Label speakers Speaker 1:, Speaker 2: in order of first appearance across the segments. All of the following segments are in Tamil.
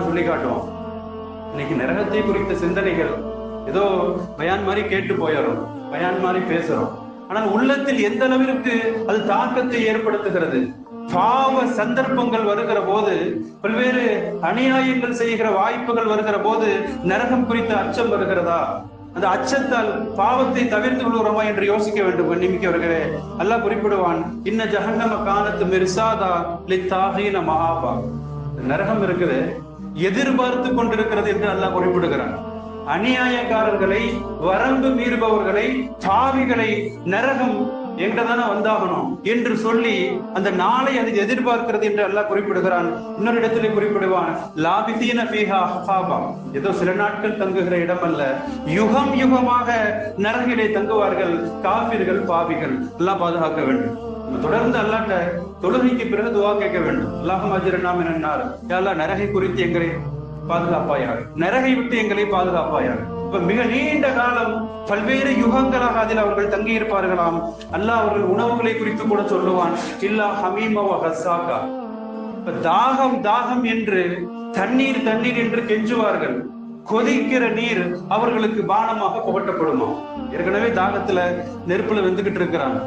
Speaker 1: குரான்ல சொல்லி காட்டுவோம். இன்னைக்கு நரகத்தை குறித்த சிந்தனைகள் ஏதோ பயான் மாதிரி கேட்டு போயிடும் பயான் மாதிரி பேசுறோம். ஆனால் உள்ளத்தில் எந்த அளவிற்கு அது தாக்கத்தை ஏற்படுத்துகிறது? பாவ சந்தர்ப்பங்கள் வருகிற போது பல்வேறு அநியாயங்கள் செய்கிற வாய்ப்புகள் வருகிற போது நரகம் குறித்த அச்சம் வருகிறதா? அந்த அச்சத்தால் பாவத்தை தவிர்த்து கொள்கிறோமா என்று யோசிக்க வேண்டும் நிமிக்கவர்களே அல்லாஹ் குறிப்பிடுவான் இன்ன ஜஹன்னம காலத்து மிர்சாதா லித்தாகின மகாபா நரகம் இருக்குது எதிர்பார்த்து கொண்டிருக்கிறது என்று அல்லாஹ் குறிப்பிடுகிறான். அநியாயக்காரர்களை வரம்பு மீறுபவர்களை பாவிகளை நரகம் எங்கதான வந்தாகணும் என்று சொல்லி அந்த நாளை அது எதிர்பார்க்கிறது என்று அல்லாஹ் குறிப்பிடுகிறான். இன்னொரு இடத்திலே குறிப்பிடுவான் லாபிதீன பீஹா ஹாபா ஏதோ சில நாட்கள் தங்குகிற இடம் அல்ல யுகம் யுகமாக நரகிலே தங்குவார்கள் காபிர்கள் பாவிகள் எல்லாம் பாதுகாக்க வேண்டும். தொடர்ந்து அல்லாட்ட தொழுகைக்கு பிறகு துவா கேட்க வேண்டும். அல்லாஹும் அஜிரனாம் என்னார் யாரா நரகை குறித்து எங்களை பாதுகாப்பாயாக. நரகை விட்டு எங்களை பாதுகாப்பாயாக. இப்ப மிக நீண்ட காலம் பல்வேறு யுகங்களாக அதில் அவர்கள் தங்கி இருப்பார்களாம் அல்லாஹ் அவர்கள் உணவுகளை குறித்து கூட சொல்லுவான் இல்லா ஹமீமவ ஹசாக்கா இப்ப தாகம் தாகம் என்று தண்ணீர் தண்ணீர் என்று கெஞ்சுவார்கள். கொதிக்கிற நீர் அவர்களுக்கு பானமாக புகட்டப்படுமா? ஏற்கனவே தாகத்துல நெருப்புல வெந்துகிட்டு இருக்கிறாங்க.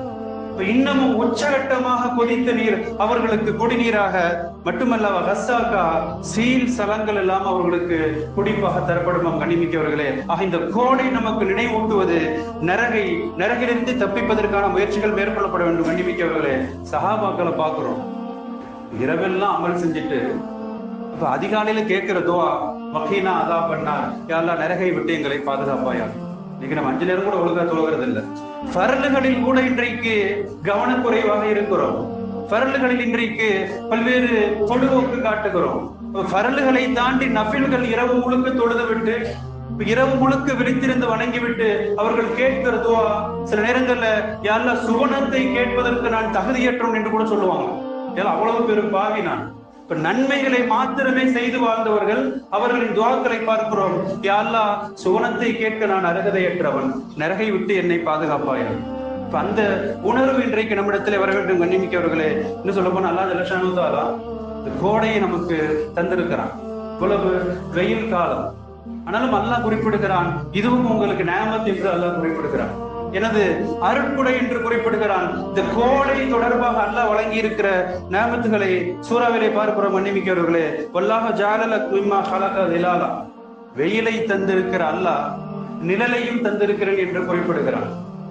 Speaker 1: இன்னமும் உச்சகட்டமாக கொதித்த நீர் அவர்களுக்கு குடிநீராக மட்டுமல்ல ஹஸ்ஸாக்கா சீல் சலங்கள் எல்லாம் அவர்களுக்கு குடிப்பாக தரப்படும் கண்ணிமிக்கவர்களே. ஆக இந்த கோடை நமக்கு நினைவூட்டுவது நரகை நரகிலிருந்து தப்பிப்பதற்கான முயற்சிகள் மேற்கொள்ளப்பட வேண்டும் கண்ணிமிக்கவர்களே. சகாபாக்களை பார்க்கிறோம். இரவெல்லாம் அமல் செஞ்சுட்டு இப்ப அதிகாலையில கேட்கிற துவா வக்கீனா அதா பண்ணா யாரெல்லாம் நரகை விட்டு எங்களை பாதுகாப்பாயா இன்னைக்கு நம்ம அஞ்சு நேரம் கூட ஒழுங்கா தொழுகிறது இல்ல பரலுகளில் கூட இன்றைக்கு கவனக்குறைவாக இருக்கிறோம். பரலுகளில் இன்றைக்கு பல்வேறு பொழுதுபோக்கு காட்டுகிறோம். பரலுகளை தாண்டி நபில்கள் இரவு முழுக்க தொழுது விட்டு இரவு முழுக்க விழித்திருந்து வணங்கிவிட்டு அவர்கள் கேட்கிற துவா சில நேரங்கள்ல யாரெல்லாம் சுவனத்தை கேட்பதற்கு நான் தகுதியற்றோம் என்று கூட சொல்லுவாங்க. ஏன்னா அவ்வளவு பெரும் பாவி நான். இப்ப நன்மைகளை மாத்திரமே செய்து வாழ்ந்தவர்கள் அவர்களின் துவாக்களை பார்க்கிறோம். யாழ்லா சுவனத்தை கேட்க நான் அருகதையற்றவன். நரகை விட்டு என்னை பாதுகாப்பாயன் இப்ப அந்த உணர்வு இன்றைக்கு நம்மிடத்துல வர வேண்டும் கண்ணிமிக்கவர்களே இன்னும் சொல்ல போனா அல்லா ஜலஷானுதாலா இந்த கோடையை நமக்கு தந்திருக்கிறான். இவ்வளவு வெயில் காலம். ஆனாலும் அல்லாஹ் குறிப்பிடுகிறான் இதுவும் உங்களுக்கு நேமத்து என்று அல்லாஹ் குறிப்பிடுகிறான். எனது அருட்குடை என்று குறிப்பிடுகிறான். இந்த கோடை தொடர்பாக அல்லாஹ் வழங்கி இருக்கிற நேமத்துகளை சூறாவிலே பார்க்கிறோம் மன்னிமிக்கவர்களே வல்லாக ஜாலல குய்மா ஹலக நிலாலா வெயிலை தந்திருக்கிற அல்லாஹ் நிழலையும் தந்திருக்கிறேன் என்று குறிப்பிடுகிறான்.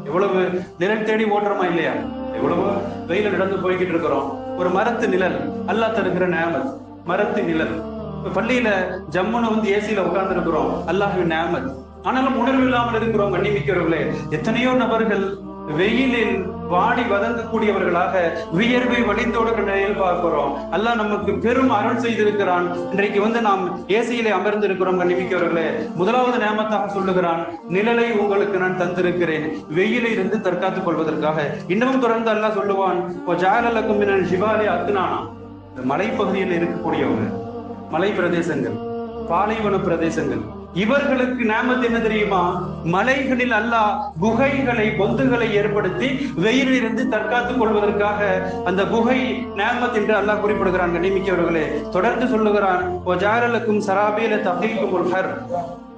Speaker 1: எவ்வளவு நிழல் தேடி ஓடுறோமா இல்லையா? எவ்வளவோ வெயில நடந்து போய்கிட்டு இருக்கிறோம். ஒரு மரத்து நிழல் அல்லாஹ் தருகிற நேமத் மரத்து நிழல். இப்ப பள்ளியில ஜம்முன்னு வந்து ஏசியில உட்கார்ந்து இருக்கிறோம் அல்லாஹின் நேமத் ஆனாலும் உணர்வு இல்லாமல் இருக்கிறோம் மன்னிமிக்கிறவர்களே எத்தனையோ நபர்கள் வெயிலில் வாடி வதங்கக்கூடியவர்களாக வியர்வை வழிந்தோடுகிற நிலையில் பார்க்கிறோம். அல்லாஹ் நமக்கு பெரும் அருள் செய்திருக்கிறான். இன்றைக்கு வந்து நாம் ஏசியிலே அமர்ந்து இருக்கிறோம் கண்ணிமிக்கவர்களே. முதலாவது நேமத்தாக சொல்லுகிறான் நிழலை உங்களுக்கு நான் தந்திருக்கிறேன். வெயிலை இருந்து தற்காத்துக் கொள்வதற்காக. இன்னமும் தொடர்ந்து அல்லாஹ் சொல்லுவான் ஜாலலக்கும் சிவாலே அத்துனானா இந்த மலைப்பகுதியில் இருக்கக்கூடியவங்க மலை பிரதேசங்கள் பாலைவன பிரதேசங்கள் இவர்களுக்கு நாமத் என்ன தெரியுமா? மலைகளில் அல்லாஹ் குகைகளை பொந்துகளை ஏற்படுத்தி வெயிலிருந்து தற்காத்துக் கொள்வதற்காக அந்த குகை நாமத் என்று அல்லாஹ் குறிப்பிடுகிறான் கண்ணிமிக்கவர்களே தொடர்ந்து சொல்லுகிறான் சராபியில தகைக்கும் ஒரு ஹர்.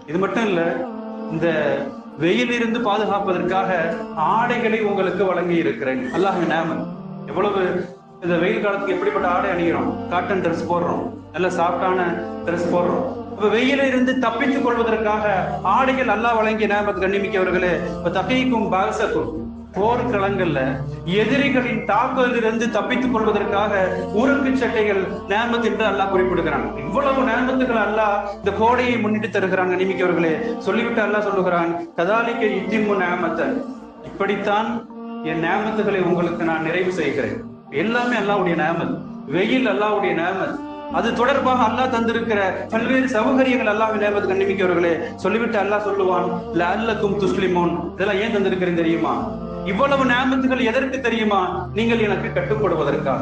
Speaker 1: இது மட்டும் இல்ல இந்த வெயிலிருந்து பாதுகாப்பதற்காக ஆடைகளை உங்களுக்கு வழங்கி இருக்கிறேன். அல்லாஹ் நேமன் எவ்வளவு இந்த வெயில் காலத்துக்கு எப்படிப்பட்ட ஆடை அணிகிறோம்? காட்டன் ட்ரெஸ் போடுறோம். நல்ல சாஃப்டான ட்ரெஸ் போடுறோம். இப்ப வெயில இருந்து தப்பித்துக் கொள்வதற்காக ஆடைகள் அல்லாஹ் வழங்கி நேமத் கண்ணிமிக்கவர்களே இப்ப தகைக்கும் பாகசக்கும் போர்க்களங்கள்ல எதிரிகளின் தாக்குதலிருந்து தப்பித்துக் கொள்வதற்காக உருக்கு சட்டைகள் நேமத்து என்று அல்லாஹ் குறிப்பிடுகிறான். இவ்வளவு நேமத்துகள் அல்லாஹ் இந்த கோடையை முன்னிட்டு தருகிறான் நியமிக்கவர்களே சொல்லிவிட்டு அல்லாஹ் சொல்லுகிறான் கதாலிக்க இத்திம்மு நேமத்தன் இப்படித்தான் என் நேமத்துகளை உங்களுக்கு நான் நிறைவு செய்கிறேன். எல்லாமே அல்லாவுடைய நேமத் வெயில் அல்லாவுடைய நேமத் அது தொடர்பாக அல்லாஹ் தந்திருக்கிற பல்வேறு சௌகரியங்கள் அல்லாஹ் நேமத்து கண்ணிமிக்கவர்களே சொல்லிவிட்டு அல்லாஹ் சொல்லுவான் அல்லக்கும் துஸ்லிமோன். இதெல்லாம் ஏன் தந்திருக்கிறேன் தெரியுமா? இவ்வளவு நேமத்துகள் எதற்கு தெரியுமா? நீங்கள் எனக்கு கட்டுப்படுவதற்கா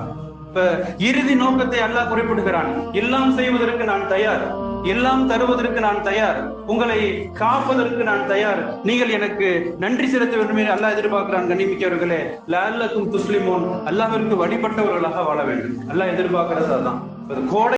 Speaker 1: இப்ப இறுதி நோக்கத்தை அல்லாஹ் குறிப்பிடுகிறான். எல்லாம் செய்வதற்கு நான் தயார். எல்லாம் தருவதற்கு நான் தயார். உங்களை காப்பதற்கு நான் தயார். நீங்கள் எனக்கு நன்றி செலுத்த வேண்டும் என்று அல்லாஹ் எதிர்பார்க்கிறான் கண்ணிமிக்கவர்களே. லல்லக்கும் துஸ்லிமோன். அல்லாஹிற்கு வழிபட்டவர்களாக வாழ வேண்டும். அல்லாஹ் எதிர்பார்க்கிறது அதான். கோடை